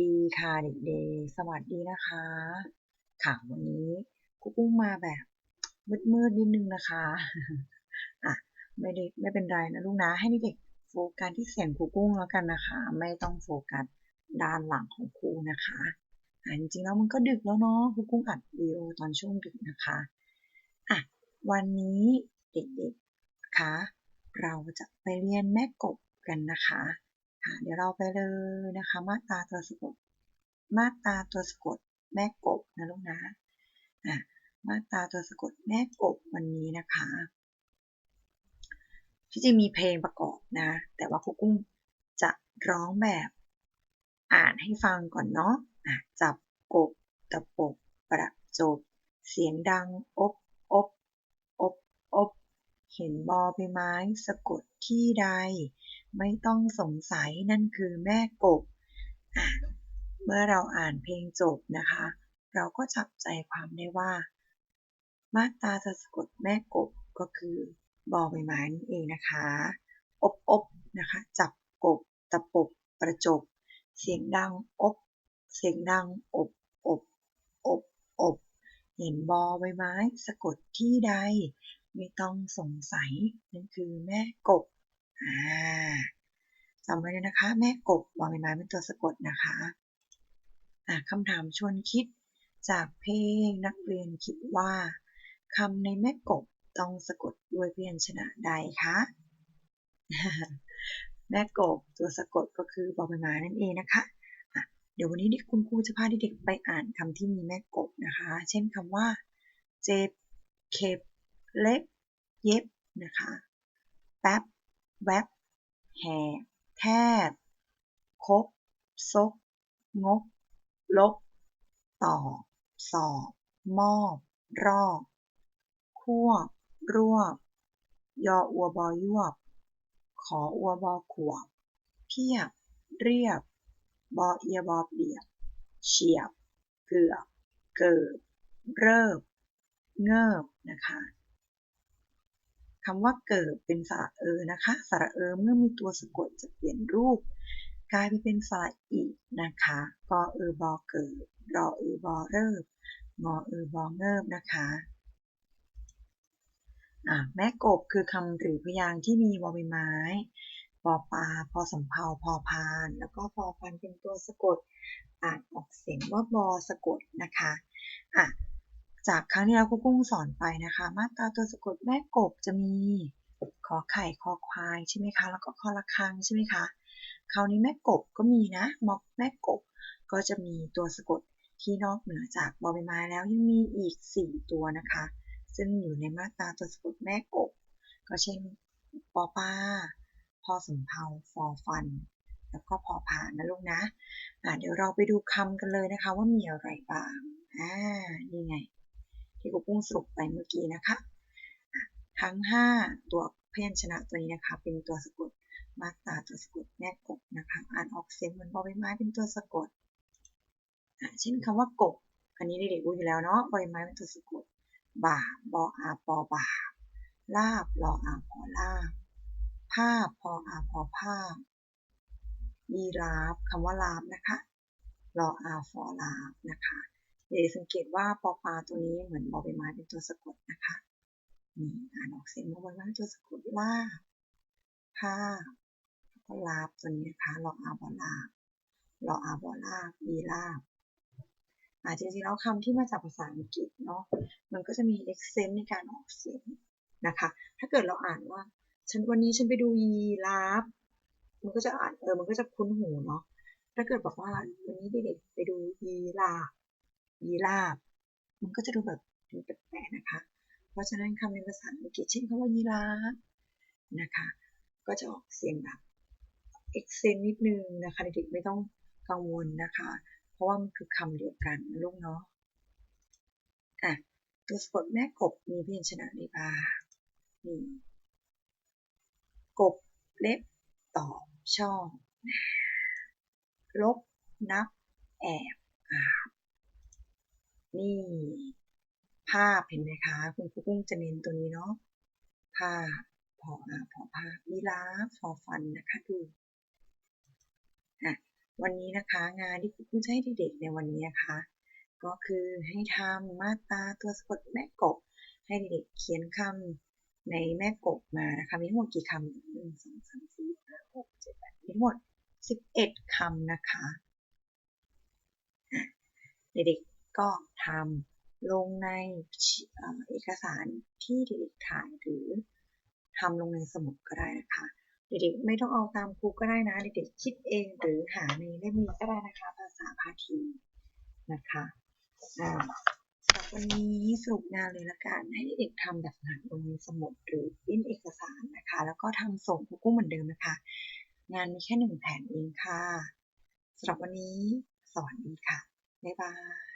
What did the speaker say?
ดีค่ะเด็กๆ สวัสดีนะคะ ค่ะวันนี้ครูปุ้มมาแบบมืดๆนิดนึงนะคะ อะไม่ได้ไม่เป็นไรนะลูกนะ ให้เด็กโฟกัสที่เสียงครูกุ้งแล้วกันนะคะ ไม่ต้องโฟกัสด้านหลังของครูนะคะอะจริงๆแล้วมันก็ดึกแล้วเนาะครูกุ้งอัดวิดีโอตอนช่วงดึกนะคะ อะวันนี้เด็กๆคะเราจะไปเรียนแม่กบกันนะคะ เดี๋ยวเราไปเลยนะคะ มาตราตัวสะกด มาตราตัวสะกดแม่กบนะลูกนะอะมาตราตัวสะกดแม่กบวันนี้นะคะที่จะมีเพลงประกอบนะ แต่ว่าครูกุ้งจะร้องแบบอ่านให้ฟังก่อนเนาะะจับกบตะปบประจบ เสียงดังอบอบอบอบ เห็นบอใบไม้สะกดที่ใด ไม่ต้องสงสัยนั่นคือแม่กบ เมื่อเราอ่านเพลงจบนะคะ เราก็จับใจความได้ว่า มาตราจะสะกดแม่กบก็คือบอใบไม้นั่นเองนะคะ อบอบนะคะ จับกบตะปบประจบ เสียงดังอบ เสียงดังอบอบอบอบ เห็นบอใบไม้ สะกดที่ใด ไม่ต้องสงสัยนั่นคือแม่กบอ่าจำไว้เลยนะคะ แม่กบบอใบไม้เป็นตัวสะกดนะคะอ่าคำถามชวนคิดจากเพลงนักเรียนคิดว่าคำในแม่กบต้องสะกดด้วยพยัญชนะใดคะแม่กบตัวสะกดก็คือบอใบไม้นั่นเองนะคะะเดี๋ยววันนี้ด็กคุณครูจะพาเด็กๆไปอ่านคำที่มีแม่กบนะคะ เช่นคำว่าเจ็บเข็บ เล็บ เย็บนะคะแป๊บแวบแห่แทบคบซก งก ลบ ต่อ สอบ มอบ รอบควบรวบ ยออัวบอยวบ ขออัวบอขวบ เพียบ เรียบ บอเอียบอเปียบ เฉียบ เกือบ เกิด เริบ เงิบนะคะ คำว่าเกิดเป็นสระเออนะคะ สระเออเมื่อมีตัวสะกดจะเปลี่ยนรูป กลายไปเป็นสระอีนะคะกอเออบอเกิดรอเออบอเริบงอเออบอเงิบนะคะแม่กบคือคำหรือพยางค์ที่มีวอใบไม้ปอปลาพอสำเพาพอพาน แล้วก็พอพันเป็นตัวสะกดอ่านออกเสียงว่าบอสะกดนะคะอะ จากครั้งที่แล้วครูกุ้งสอนไปนะคะ มาตราตัวสะกดแม่กบจะมีขอไข่คอควายใช่ไหมคะ แล้วก็คอละคังใช่ไหมคะคราวนี้แม่กบก็มีนะมอกแม่กบก็จะมีตัวสะกดที่นอกเหนือจากบอใบไม้แล้วยังมีอีก 4 ตัวนะคะ ซึ่งอยู่ในมาตราตัวสะกดแม่กบ ก็เช่นปอป้าพอสำเพาฟอฟัน แล้วก็พอผ่านนะลูกนะะเดี๋ยวเราไปดูคำกันเลยนะคะว่ามีอะไรบ้าง อ่า นี่ไง ที่กูปุ้งสรุปไปเมื่อกี้นะคะ ทั้ง 5 ตัวพยัญชนะตัวนี้นะคะ เป็นตัวสะกดมาตราตัวสะกดแม่กบนะคะ อ่านออกเสียงเหมือนบอใบไม้เป็นตัวสะกดเช่นคำว่ากบอันนี้เด็กๆรู้อยู่แล้วเนาะบอใบไม้เป็นตัวสะกดบ่าบออาปอบ่าลาบรออาพอลาบภาพพออาพอภาพยีราฟคำว่าลาบนะคะรออาฟอลาบนะคะ เดี๋ยวสังเกตว่าปอปลาตัวนี้เหมือนบอใบไม้เป็นตัวสะกดนะคะนี่อ่านออกเสียงบอใบไม้เป็นตัวสะกดลาบภาพก็ลาบตัวนี้นะคะรออาบอลาบรออาบอลาบยีราบอ่าจริงๆแล้วคำที่มาจากภาษาอังกฤษเนาะมันก็จะมี accent ในการออกเสียงนะคะ ถ้าเกิดเราอ่านว่า ฉันวันนี้ฉันไปดูยีราฟมันก็จะอ่านเออมันก็จะคุ้นหูเนาะถ้าเกิดบอกว่าวันนี้เด็กๆไปดูยีราฟ ยีราฟมันก็จะดูแบบดูแปลกๆนะคะ เพราะฉะนั้นคำในภาษาอังกฤษเช่นคำว่ายีราฟนะคะ ก็จะออกเสียงแบบ accent นิดนึงนะคะเด็กๆไม่ต้องกังวลนะคะ เพราะว่ามันคือคำเดียวกันนะลูกเนาะอะตัวสะกดแม่กบมีพยัญชนะในบานี่กบเล็บตอบช่องลบนับแอบ นี่ภาพเห็นไหมคะ คุณครูกุ้งจะเน้นตัวนี้เนาะภาพพออาพอภาพยีราฟพอฟันนะคะดูวันนี้นะคะงานที่ครูผู้จะให้เด็กๆในวันนี้นะคะ ก็คือให้ทำมาตราตัวสะกดแม่กบ ให้เด็กเขียนคำในแม่กบมานะคะมีทั้งหมดกี่คำหนึ่งสองสามสี่ห้าหกเจ็ดแปดมีทั้งหมดสิบเอ็ดคำนะคะอะเด็กๆ ก็ทำลงในเอ่อเอกสารที่เด็กๆถ่ายหรือทำลงในสมุดก็ได้นะคะ เด็กๆไม่ต้องเอาตามครูก็ได้นะเด็กๆคิดเองหรือหาในเล่มนี้ก็ได้นะคะ ภาษาพาทีนะคะสำหรับวันนี้สรุปงานเลยละกันให้เด็กๆทำแบบงานลงในสมุดหรือปริ้นเอกสารนะคะ แล้วก็ทำส่งครูกุ้เหมือนเดิมนะคะ งานมีแค่หนึ่งแผ่นเองค่ะสำหรับวันนี้สวัสดีค่ะบ๊ายบาย